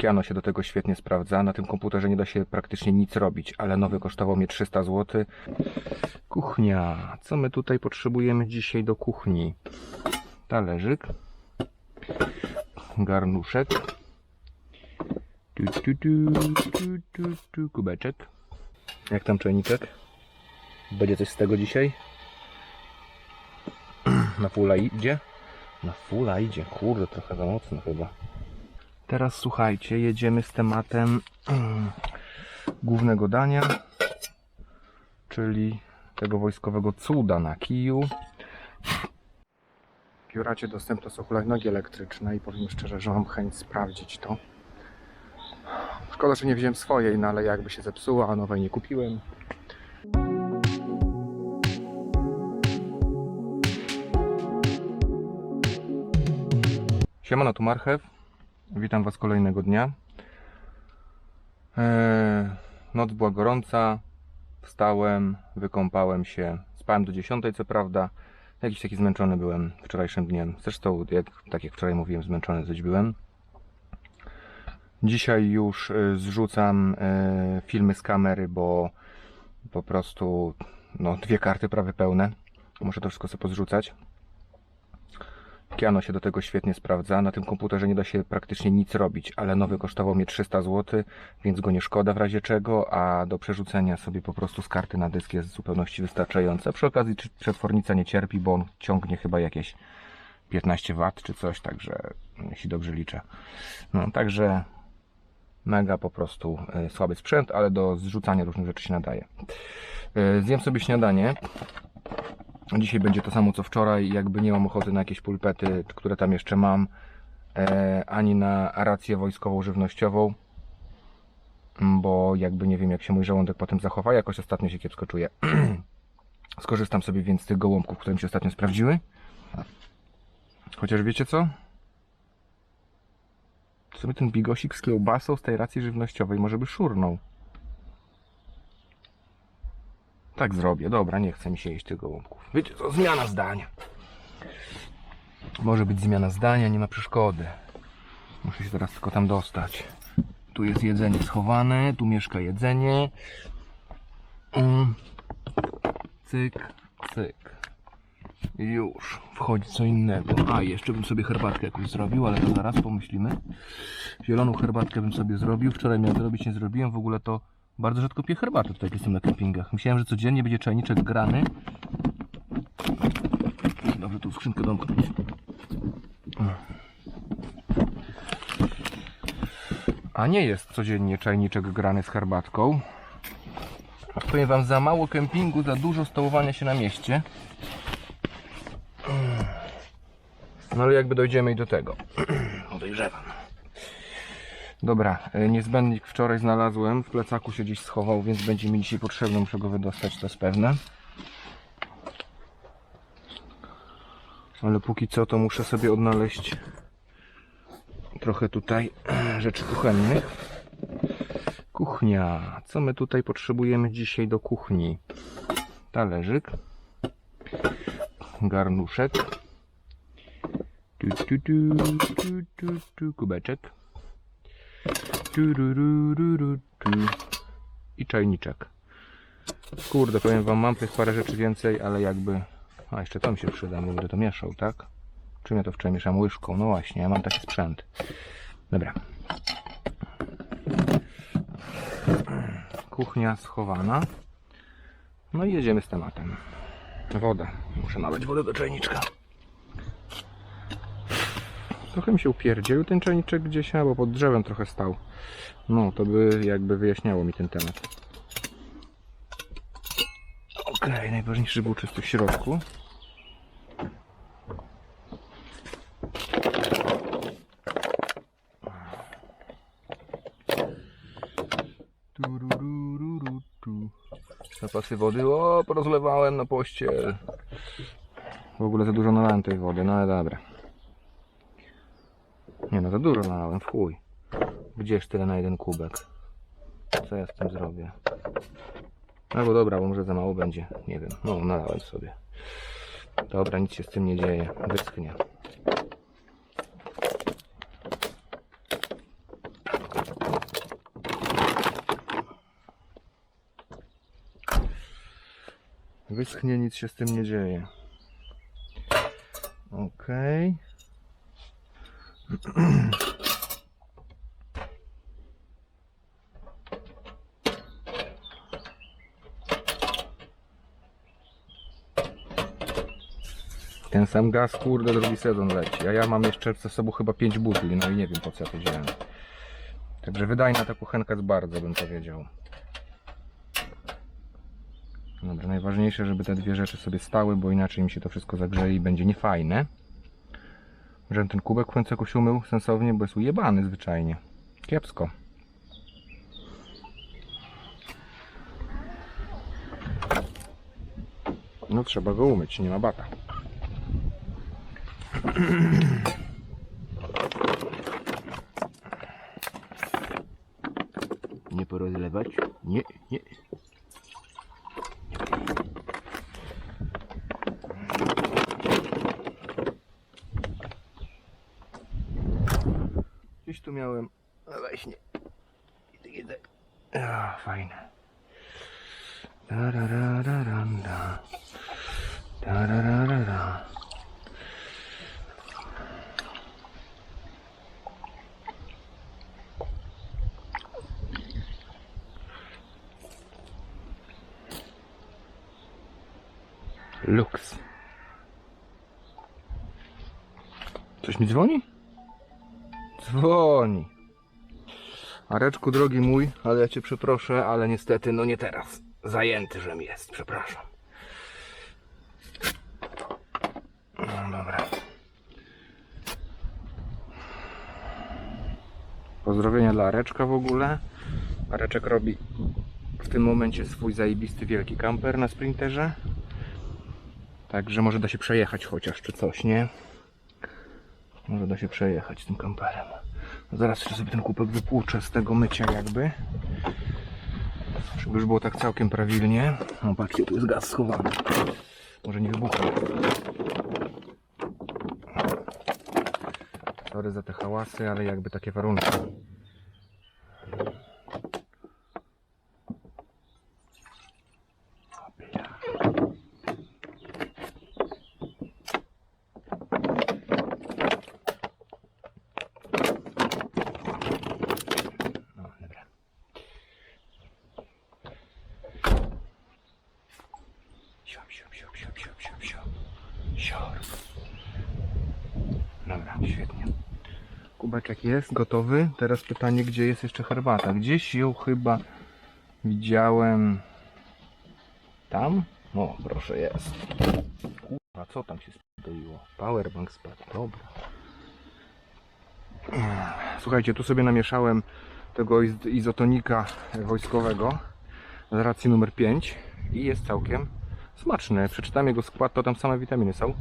Kiano się do tego świetnie sprawdza. Na tym komputerze nie da się praktycznie nic robić, ale nowy kosztował mnie 300 zł. Kuchnia. Co my tutaj potrzebujemy dzisiaj do kuchni? Talerzyk. Garnuszek. Tu, tu, tu, tu, tu, kubeczek. Jak tam czajniczek? Będzie coś z tego dzisiaj? Na fulla idzie? Na fulla idzie. Kurde, trochę za mocno chyba. Teraz słuchajcie, jedziemy z tematem głównego dania, czyli tego wojskowego cuda na kiju. W Pióracie dostępne są hulajnogi elektryczne i powiem szczerze, że mam chęć sprawdzić to. Szkoda, że nie wziąłem swojej, no ale jakby się zepsuła, a nowej nie kupiłem. Siemano, tu Marchew. Witam Was kolejnego dnia. Eee, noc była gorąca. Wstałem, wykąpałem się. Spałem do 10, co prawda. Jakiś taki zmęczony byłem wczorajszym dniem. Zresztą, jak, tak jak wczoraj mówiłem, zmęczony coś byłem. Dzisiaj już e, zrzucam e, filmy z kamery, bo po prostu no, dwie karty prawie pełne. Muszę to wszystko sobie pozrzucać. Kiano się do tego świetnie sprawdza. Na tym komputerze nie da się praktycznie nic robić, ale nowy kosztował mnie 300 zł, więc go nie szkoda w razie czego, a do przerzucenia sobie po prostu z karty na dysk jest w zupełności wystarczające. Przy okazji przetwornica nie cierpi, bo on ciągnie chyba jakieś 15 W czy coś, także jeśli dobrze liczę. No, także mega po prostu y, słaby sprzęt, ale do zrzucania różnych rzeczy się nadaje. Y, Zjem sobie śniadanie. Dzisiaj będzie to samo co wczoraj, jakby nie mam ochoty na jakieś pulpety, które tam jeszcze mam, e, ani na rację wojskową żywnościową, bo jakby nie wiem jak się mój żołądek potem zachowa, jakoś ostatnio się kiepsko czuję. Skorzystam sobie więc z tych gołąbków, które mi się ostatnio sprawdziły. Chociaż wiecie co? Sobie ten bigosik z kiełbasą z tej racji żywnościowej może by szurnął. Tak zrobię. Dobra, nie chce mi się jeść tych gołąbków. Wiecie co, zmiana zdania. Może być zmiana zdania, nie ma przeszkody. Muszę się teraz tylko tam dostać. Tu jest jedzenie schowane, tu mieszka jedzenie. Mm. Cyk, cyk. Już, wchodzi co innego. A, jeszcze bym sobie herbatkę jakąś zrobił, ale to zaraz pomyślimy. Zieloną herbatkę bym sobie zrobił. Wczoraj miałem zrobić, nie zrobiłem. W ogóle to bardzo rzadko piję herbatę tutaj, jestem na kempingach. Myślałem, że codziennie będzie czajniczek grany. Dobrze, tu skrzynkę domknąć. A nie jest codziennie czajniczek grany z herbatką. Powiem wam, za mało kempingu, za dużo stołowania się na mieście. No ale jakby dojdziemy i do tego. Podejrzewam. Dobra, e, niezbędnik wczoraj znalazłem, w plecaku się gdzieś schował, więc będzie mi dzisiaj potrzebny, muszę go wydostać, to jest pewne. Ale póki co to muszę sobie odnaleźć trochę tutaj rzeczy kuchennych. Kuchnia. Co my tutaj potrzebujemy dzisiaj do kuchni? Talerzyk. Garnuszek. Tu, tu, tu, tu, tu, tu, kubeczek. I czajniczek. Kurde, powiem wam, mam tych parę rzeczy więcej, ale jakby... A, jeszcze to mi się przyda, bo będę to mieszał, tak? Czym ja to wczoraj mieszam? Łyżką. No właśnie, ja mam taki sprzęt. Dobra. Kuchnia schowana. No i jedziemy z tematem. Woda. Muszę nalać wodę do czajniczka. Trochę mi się upierdzielił ten czajniczek gdzieś, bo pod drzewem trochę stał. No, to by jakby wyjaśniało mi ten temat. Okej, najważniejszy był czysty w środku. Zapasy wody, o, porozlewałem na pościel. W ogóle za dużo nalałem tej wody, no ale dobra. Nie no, za dużo nalałem, w chuj. Gdzież tyle na jeden kubek? Co ja z tym zrobię? Albo dobra, bo może za mało będzie. Nie wiem. No, nalałem sobie. Dobra, nic się z tym nie dzieje. Wyschnie. Wyschnie, nic się z tym nie dzieje. Okej. Okay. Ten sam gaz, kurde, drugi sezon leci. A ja mam jeszcze ze sobą chyba 5 butli, no i nie wiem po co ja to wziąłem. Także wydajna ta kuchenka jest bardzo, bym powiedział. Dobra, najważniejsze, żeby te dwie rzeczy sobie stały, bo inaczej mi się to wszystko zagrzeje i będzie niefajne. Żebym ten kubek w końcu jakoś umył sensownie, bo jest ujebany zwyczajnie. Kiepsko. No trzeba go umyć, nie ma bata. Nie porozlewać? Nie, nie. Gdzieś tu miałem. No właśnie. Idę. A, fajne. Tararararanda. Tarararara. Lux. Coś mi dzwoni? Dzwoni. Areczku, drogi mój, ale ja cię przeproszę, ale niestety, no nie teraz. Zajęty, żem jest, przepraszam. No dobra. Pozdrowienia dla Areczka w ogóle. Areczek robi w tym momencie swój zajebisty wielki kamper na sprinterze. Także może da się przejechać chociaż, czy coś, nie? Może da się przejechać tym kamperem. No zaraz jeszcze sobie ten kubek wypłuczę z tego mycia jakby. Żeby już było tak całkiem prawilnie. No patrzcie, tu jest gaz schowany. Może nie wybuchnie. Sorry za te hałasy, ale jakby takie warunki. Siop, siop, siop, siop, siop, siop, siop. Sior. Dobra, świetnie. Kubeczek jest gotowy. Teraz pytanie, gdzie jest jeszcze herbata? Gdzieś ją chyba widziałem. Tam? O, proszę, jest. Kurwa, co tam się spierdoliło? Powerbank spadł. Dobra. Słuchajcie, tu sobie namieszałem tego iz- izotonika wojskowego z racji numer 5 i jest całkiem smaczny. Przeczytam jego skład, to tam same witaminy są.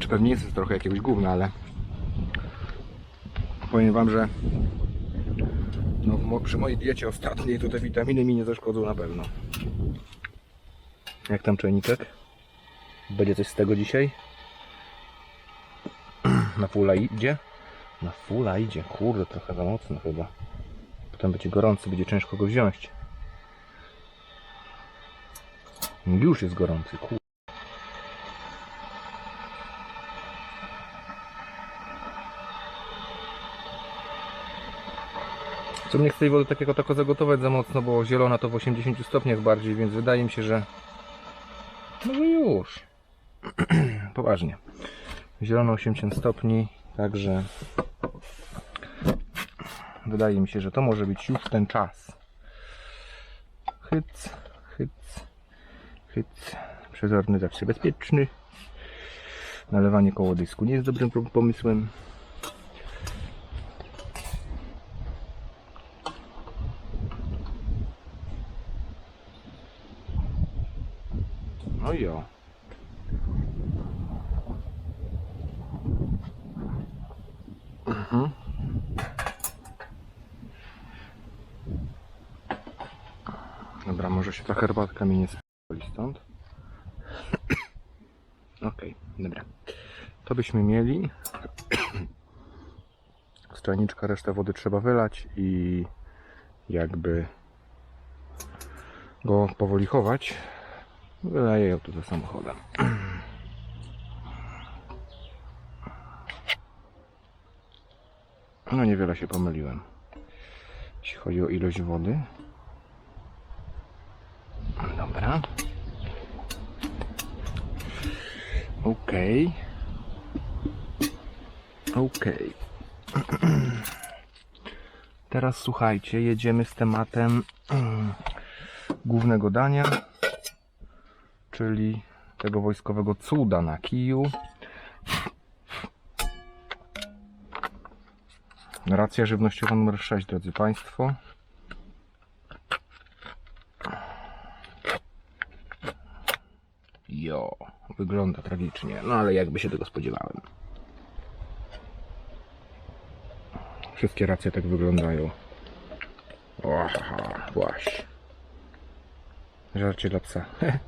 Czy pewnie jest trochę jakiegoś gówna, ale powiem wam, że no, przy mojej diecie ostatniej to te witaminy mi nie zaszkodzą na pewno. Jak tam czajniczek? Będzie coś z tego dzisiaj? Na fulla idzie? Na fulla idzie. Kurde, trochę za mocno chyba. Potem będzie gorący, będzie ciężko go wziąć. Już jest gorący, kurde. Co mnie chce tej wody takiego tako zagotować za mocno, bo zielona to w 80 stopniach bardziej, więc wydaje mi się, że może już. Poważnie. Zielono 80 stopni, także wydaje mi się, że to może być już ten czas. Hyc, hyc, hyc. Przezorny zawsze bezpieczny. Nalewanie koło dysku nie jest dobrym pomysłem. No i o. Mhm. Dobra, może się ta herbatka mi nie stąd. Okej, dobra. To byśmy mieli. Z czajniczka resztę wody trzeba wylać i jakby go powoli chować. Wydaje ją tu za samochodem. No niewiele się pomyliłem. Jeśli chodzi o ilość wody. Okej. Okej. Teraz słuchajcie, jedziemy z tematem głównego dania, czyli tego wojskowego cuda na kiju. Racja żywnościowa numer 6, drodzy Państwo. Wygląda tragicznie, no ale jakby się tego spodziewałem. Wszystkie racje tak wyglądają. Oha, właśnie. Żarcie dla psa.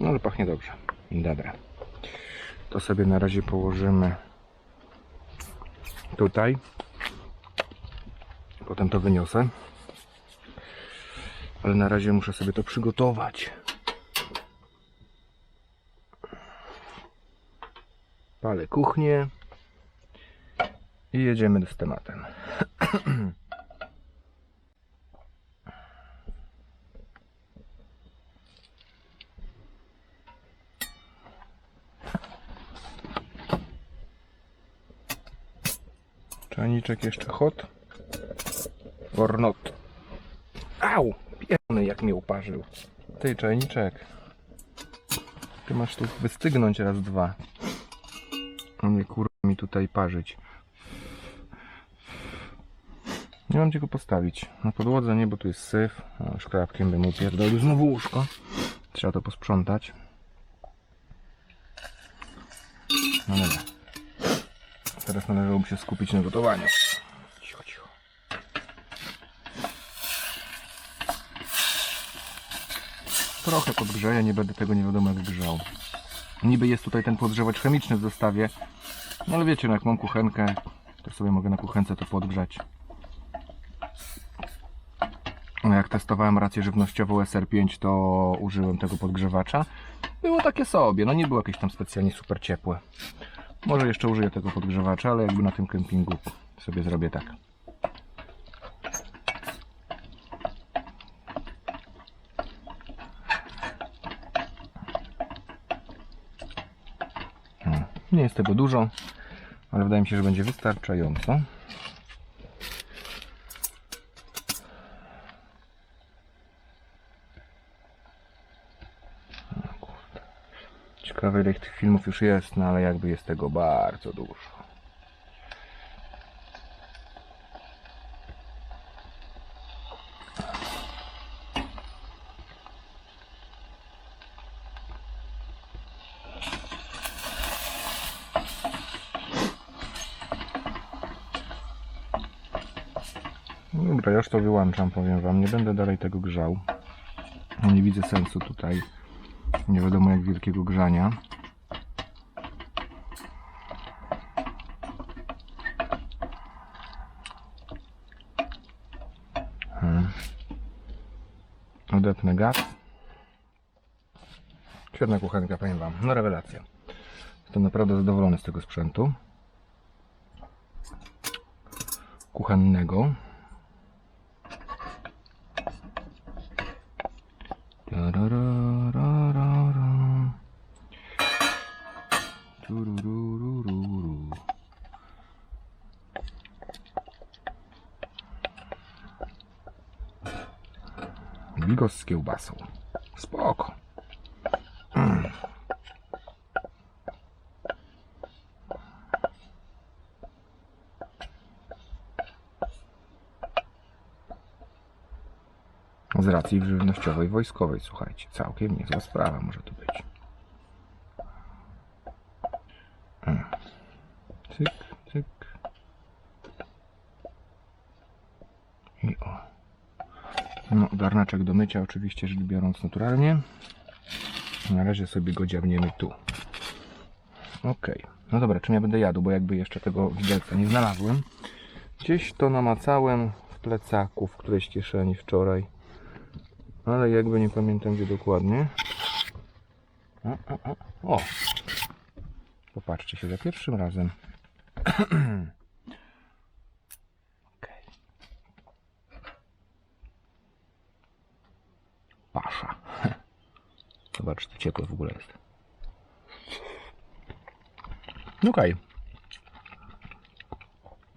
No ale pachnie dobrze. Dobra. To sobie na razie położymy tutaj. Potem to wyniosę. Ale na razie muszę sobie to przygotować. Palę kuchnię. I jedziemy z tematem. Czajniczek jeszcze hot. Or not. Au! Pierdolony jak mnie uparzył. Ty czajniczek. Ty masz tu wystygnąć raz dwa. A mnie kurwa mi tutaj parzyć. Nie mam gdzie go postawić. Na podłodze nie, bo tu jest syf. A szkrabkiem bym upierdolił znowu łóżko. Trzeba to posprzątać. No dobra. Teraz należałoby się skupić na gotowaniu. Cicho, cicho. Trochę podgrzeję, nie będę tego nie wiadomo jak grzał. Niby jest tutaj ten podgrzewacz chemiczny w zestawie, no ale wiecie, no jak mam kuchenkę, to sobie mogę na kuchence to podgrzać. No jak testowałem rację żywnościową SR5, to użyłem tego podgrzewacza. Było takie sobie, no nie było jakieś tam specjalnie super ciepłe. Może jeszcze użyję tego podgrzewacza, ale jakby na tym kempingu sobie zrobię tak. Hmm, Nie jest tego dużo, ale wydaje mi się, że będzie wystarczająco. Ciekawe ile tych filmów już jest, no ale jakby jest tego bardzo dużo. Już to wyłączam, powiem wam. Nie będę dalej tego grzał. Nie widzę sensu tutaj nie wiadomo jak wielkiego grzania. Hmm. Odepnę gaz. Świetna kuchenka, powiem Wam. No rewelacja. Jestem naprawdę zadowolony z tego sprzętu. Kuchennego. Bigos z kiełbasą. Spoko. Mm. Z racji żywnościowej wojskowej, słuchajcie, całkiem niezła sprawa może to być. Mm. Cyk, cyk. I o. No, garnaczek do mycia, oczywiście rzecz biorąc naturalnie. Na razie sobie go dziabniemy tu. Ok. No dobra, czym ja będę jadł, bo jakby jeszcze tego widelca nie znalazłem. Gdzieś to namacałem w plecaków, któreś kieszeni wczoraj. Ale jakby nie pamiętam gdzie dokładnie. A, a, a. O! Popatrzcie się za pierwszym razem. Pasza. Zobaczcie, ciepło w ogóle jest. Okej.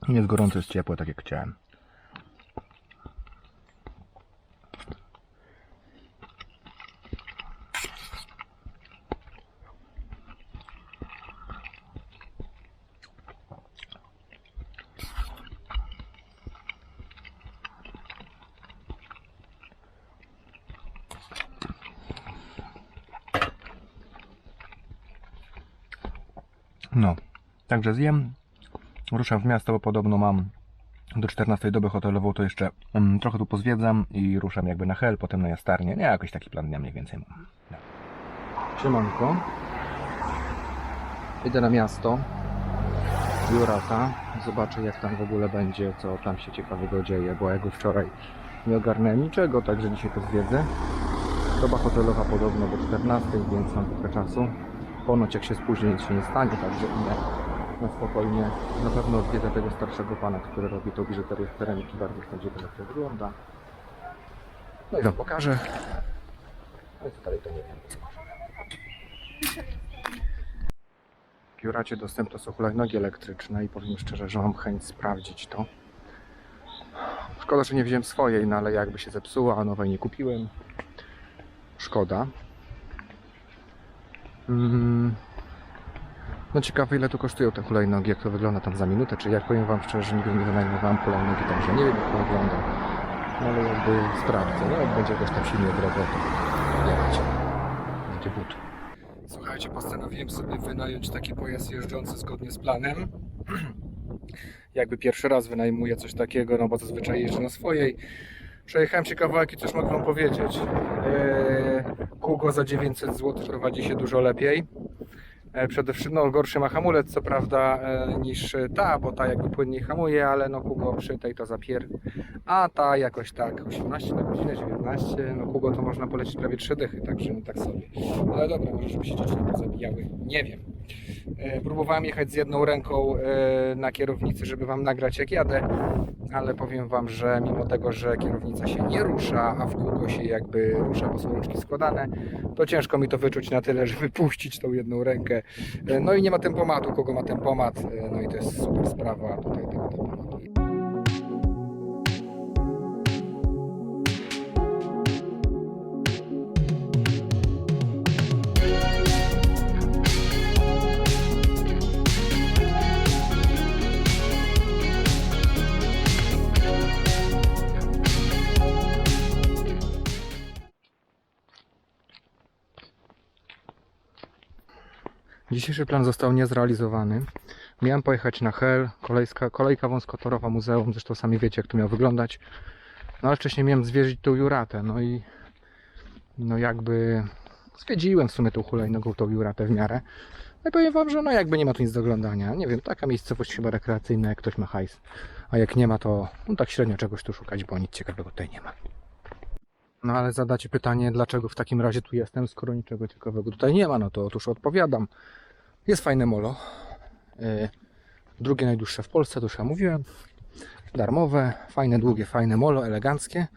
Nie jest gorąco, jest ciepło, tak jak chciałem. No, także zjem. Ruszam w miasto, bo podobno mam do 14 doby hotelową, to jeszcze mm, trochę tu pozwiedzam i ruszam jakby na Hel, potem na Jastarnię. Nie, jakoś taki plan dnia mniej więcej mam. No. Siemanko. Idę na miasto. Jurata. Zobaczę jak tam w ogóle będzie, co tam się ciekawego dzieje, bo ja go wczoraj nie ogarnąłem niczego, także dzisiaj to zwiedzę. Doba hotelowa podobno do 14, więc mam trochę czasu. Ponoć jak się spóźnię, nic się nie stanie, także idę na spokojnie. Na pewno odwiedzę tego starszego pana, który robi tą biżuterię w tereniki. Bardzo jestem ciekaw jak to wygląda. No i wam pokażę. No i co dalej to nie wiem. W Juracie dostępne są hulajnogi elektryczne i powiem szczerze, że mam chęć sprawdzić to. Szkoda, że nie wziąłem swojej, no ale jakby się zepsuła, a nowej nie kupiłem. Szkoda. Mm. No ciekawe ile tu kosztują te hulajnogi, jak to wygląda tam za minutę, czy jak powiem wam szczerze, nigdy nie wynajmowałem hulajnogi, także nie wiem jak to wygląda. No ale jakby sprawdzę, no jak będzie jakoś tam silnie drogo, to jechać. Będzie but. Słuchajcie, postanowiłem sobie wynająć taki pojazd jeżdżący zgodnie z planem. Jakby pierwszy raz wynajmuję coś takiego, no bo zazwyczaj jeżdżę na swojej. Przejechałem się kawałek i cóż mogę wam powiedzieć. Eee, za 900 zł prowadzi się dużo lepiej. E, Przede wszystkim no, gorszy ma hamulec, co prawda, e, niż ta, bo ta jakby płynniej hamuje, ale no Kugo przy tej to zapier. A ta jakoś tak 18 na godzinę, 19, no Kugo to można polecieć prawie 3 dychy, także no tak sobie. Ale dobra, może żeby się dzieci zabijały, nie wiem. E, Próbowałem jechać z jedną ręką e, na kierownicy, żeby wam nagrać jak jadę, ale powiem wam, że mimo tego, że kierownica się nie rusza, a w kółko się jakby rusza, bo są rączki składane, to ciężko mi to wyczuć na tyle, żeby puścić tą jedną rękę. E, No i nie ma tempomatu, kogo ma tempomat, no i to jest super sprawa tutaj tego tempomatu. Dzisiejszy plan został niezrealizowany. Miałem pojechać na Hel, kolejka, kolejka wąskotorowa muzeum, zresztą sami wiecie jak to miało wyglądać. No ale wcześniej miałem zwiedzić tą Juratę, no i no jakby zwiedziłem w sumie tą hulajnogą tą Juratę w miarę. No i powiem wam, że no jakby nie ma tu nic do oglądania. Nie wiem, taka miejscowość chyba rekreacyjna, jak ktoś ma hajs. A jak nie ma, to no tak średnio czegoś tu szukać, bo nic ciekawego tutaj nie ma. No ale zadacie pytanie, dlaczego w takim razie tu jestem, skoro niczego ciekawego tutaj nie ma, no to otóż odpowiadam. Jest fajne molo. Yy, Drugie najdłuższe w Polsce, to już ja mówiłem. Darmowe, fajne, długie, fajne molo, eleganckie.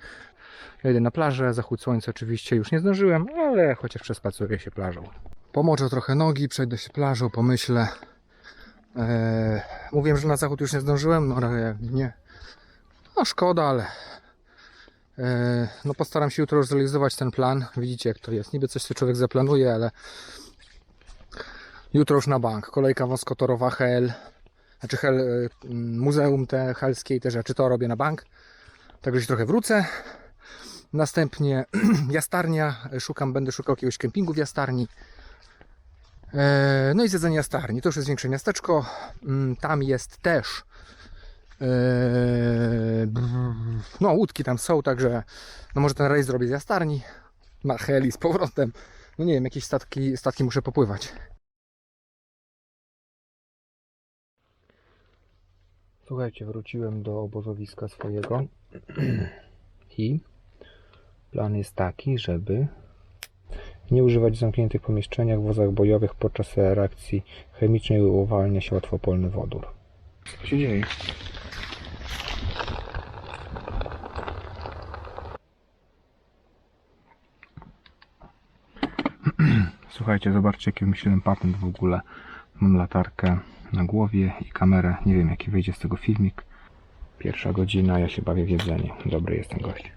Jedę na plażę, zachód słońca oczywiście już nie zdążyłem, ale chociaż przespacuję się plażą. Pomoczę trochę nogi, przejdę się plażą, pomyślę. Yy, mówiłem, że na zachód już nie zdążyłem, no ale nie. No szkoda, ale No postaram się jutro zrealizować ten plan. Widzicie jak to jest. Niby coś sobie człowiek zaplanuje, ale jutro już na bank. Kolejka wąskotorowa Hel. Znaczy Hel, e, Muzeum te helskie i te rzeczy to robię na bank. Także się trochę wrócę. Następnie jastarnia. Szukam, będę szukał jakiegoś kempingu w jastarni. E, No i zjedzenie jastarni. To już jest większe miasteczko. Mm, Tam jest też no, łódki tam są, także no może ten rejs zrobię z jastarni na heli z powrotem. No nie wiem, jakieś statki, statki muszę popływać. Słuchajcie, wróciłem do obozowiska swojego i plan jest taki, żeby nie używać w zamkniętych pomieszczeniach w wozach bojowych podczas reakcji chemicznej uwalnia się łatwopolny wodór. Co się dzieje? Słuchajcie, zobaczcie jaki wymyśliłem patent w ogóle. Mam latarkę na głowie i kamerę. Nie wiem jaki wyjdzie z tego filmik. Pierwsza godzina, ja się bawię w jedzenie. Dobry jest ten gość.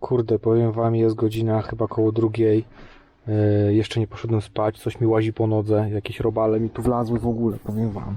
Kurde, powiem wam, jest godzina chyba koło drugiej. Yy, jeszcze nie poszedłem spać, coś mi łazi po nodze, jakieś robale mi tu wlazły w ogóle, powiem wam.